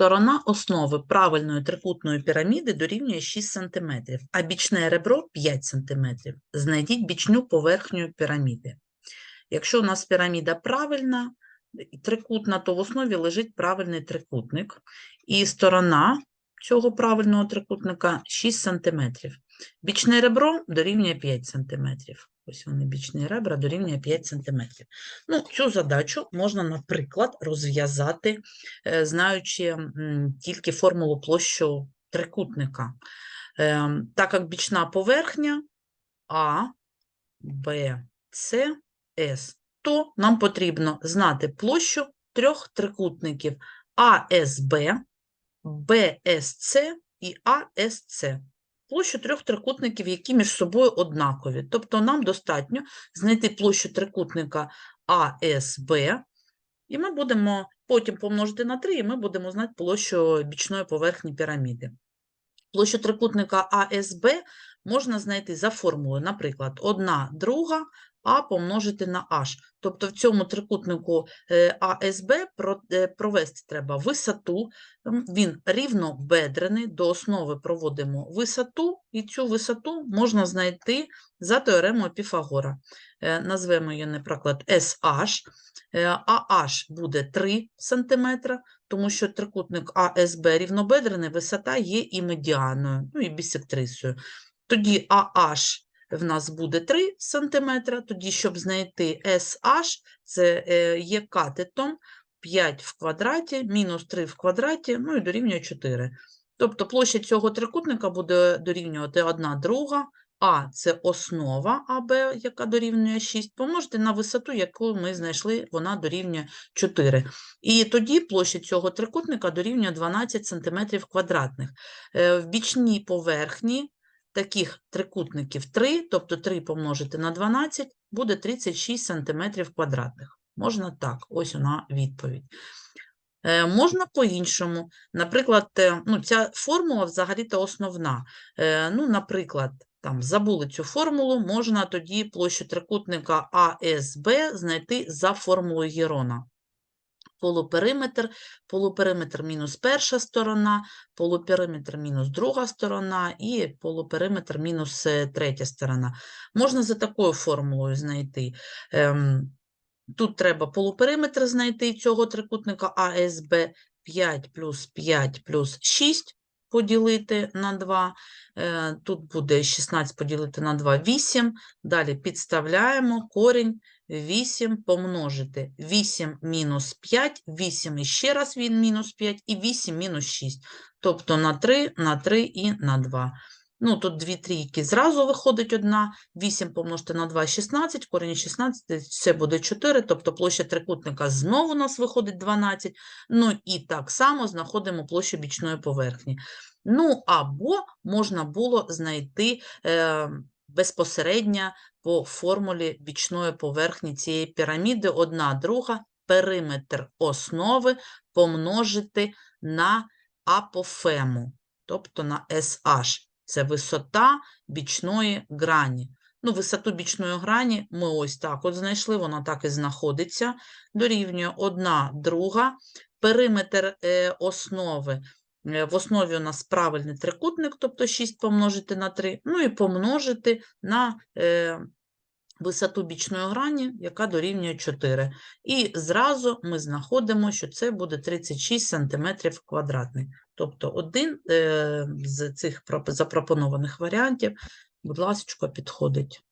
Сторона основи правильної трикутної піраміди дорівнює 6 см, а бічне ребро 5 см. Знайдіть бічну поверхню піраміди. Якщо у нас піраміда правильна, трикутна, то в основі лежить правильний трикутник, і сторона цього правильного трикутника 6 см. Бічне ребро дорівнює 5 см. Ось вони бічні ребра дорівнює 5 см. Ну, цю задачу можна, наприклад, розв'язати, е, знаючи тільки формулу площу трикутника. Ем, Так як бічна поверхня А, Б, С, С, то нам потрібно знати площу трьох трикутників АСБ, БСЦ і АСЦ. Площу трьох трикутників, які між собою однакові. Тобто нам достатньо знайти площу трикутника АСБ, і ми будемо потім помножити на 3, і ми будемо знати площу бічної поверхні піраміди. Площу трикутника АСБ можна знайти за формулою, наприклад, 1 друга А помножити на H. Тобто в цьому трикутнику е, АСБ е, провести треба висоту, він рівнобедрений, до основи проводимо висоту, і цю висоту можна знайти за теоремою Піфагора. Е, Назвемо її, наприклад, SH, е, а H буде 3 см, тому що трикутник АСБ рівнобедрений, висота є і медіаною, ну і бісектрисою. Тоді AH в нас буде 3 см, тоді, щоб знайти SH, це е, є катетом 5 в квадраті, мінус 3 в квадраті, ну і дорівнює 4. Тобто площа цього трикутника буде дорівнювати 1 друга, а це основа АБ, яка дорівнює 6, помножити на висоту, яку ми знайшли, вона дорівнює 4. І тоді площа цього трикутника дорівнює 12 см квадратних. Е, В бічній поверхні таких трикутників 3, тобто 3 помножити на 12, буде 36 см квадратних. Можна так, ось вона відповідь. Е, Можна по-іншому. Наприклад, е, ну, ця формула взагалі-то основна. Е, Ну, наприклад, там забули цю формулу, можна тоді площу трикутника АСБ знайти за формулою Герона. Полупериметр, полупериметр мінус перша сторона, полупериметр мінус друга сторона і полупериметр мінус е, третя сторона. Можна за такою формулою знайти. Ем, Тут треба полупериметр знайти цього трикутника АСБ 5 плюс 5 плюс 6 поділити на 2. Е, Тут буде 16 поділити на 2 – 8. Далі підставляємо корінь 8 помножити 8 мінус 5, 8 і ще раз він мінус 5 і 8 мінус 6. Тобто на 3, на 3 і на 2. Ну, тут дві трійки зразу виходить одна, 8 помножити на 2 – 16, корінь 16 – це буде 4, тобто площа трикутника знову у нас виходить 12. Ну і так само знаходимо площу бічної поверхні. Ну, або можна було знайти е, безпосередньо по формулі бічної поверхні цієї піраміди, одна друга, периметр основи помножити на апофему, тобто на SH. Це висота бічної грані. Ну, висоту бічної грані ми ось так от знайшли, вона так і знаходиться. Дорівнює 1 друга. Периметр е, основи. Е, В основі у нас правильний трикутник, тобто 6 помножити на 3, ну і помножити на е, висоту бічної грані, яка дорівнює 4. І зразу ми знаходимо, що це буде 36 см квадратних. Тобто один е, з цих проп- запропонованих варіантів, будь ласка, підходить.